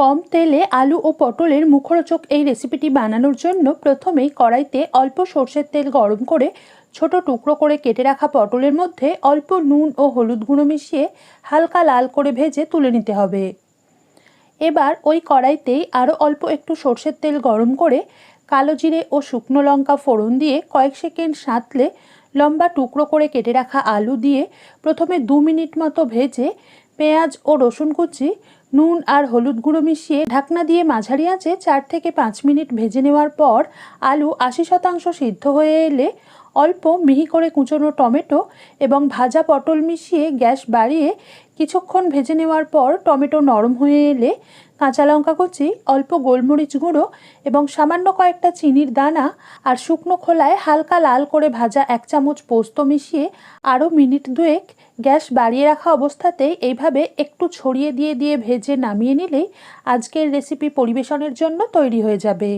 কম তেলে আলু ও পটলের মুখরোচক এই রেসিপিটি বানানোর জন্য প্রথমেই কড়াইতে অল্প সর্ষের তেল গরম করে ছোট টুকরো করে কেটে রাখা পটলের মধ্যে অল্প নুন ও হলুদ গুঁড়ো মিশিয়ে হালকা লাল করে ভেজে তুলে নিতে হবে। এবার ওই কড়াইতেই আরও অল্প একটু সর্ষের তেল গরম করে কালো জিরে ও শুকনো লঙ্কা ফোড়ন দিয়ে কয়েক সেকেন্ড সাঁতলে লম্বা টুকরো করে কেটে রাখা আলু দিয়ে প্রথমে দু মিনিট মতো ভেজে পেঁয়াজ ও রসুন কুচি নুন আর হলুদ গুঁড়ো মিশিয়ে ঢাকনা দিয়ে মাঝারি আঁচে চার থেকে পাঁচ মিনিট ভেজে নেওয়ার পর আলু আশি শতাংশ সিদ্ধ হয়ে এলে অল্প মিহি করে কুচোনো টমেটো এবং ভাজা পটল মিশিয়ে গ্যাস বাড়িয়ে কিছুক্ষণ ভেজে নেওয়ার পর টমেটো নরম হয়ে এলে কাঁচা লঙ্কা কুচি, অল্প গোলমরিচ গুঁড়ো এবং সামান্য কয়েকটা চিনির দানা আর শুকনো খোলায় হালকা লাল করে ভাজা এক চামচ পোস্ত মিশিয়ে আরও মিনিট দুয়েক গ্যাস বাড়িয়ে রাখা অবস্থাতেই এইভাবে একটু ছড়িয়ে দিয়ে দিয়ে ভেজে নামিয়ে নিলেই আজকের রেসিপি পরিবেশনের জন্য তৈরি হয়ে যাবে।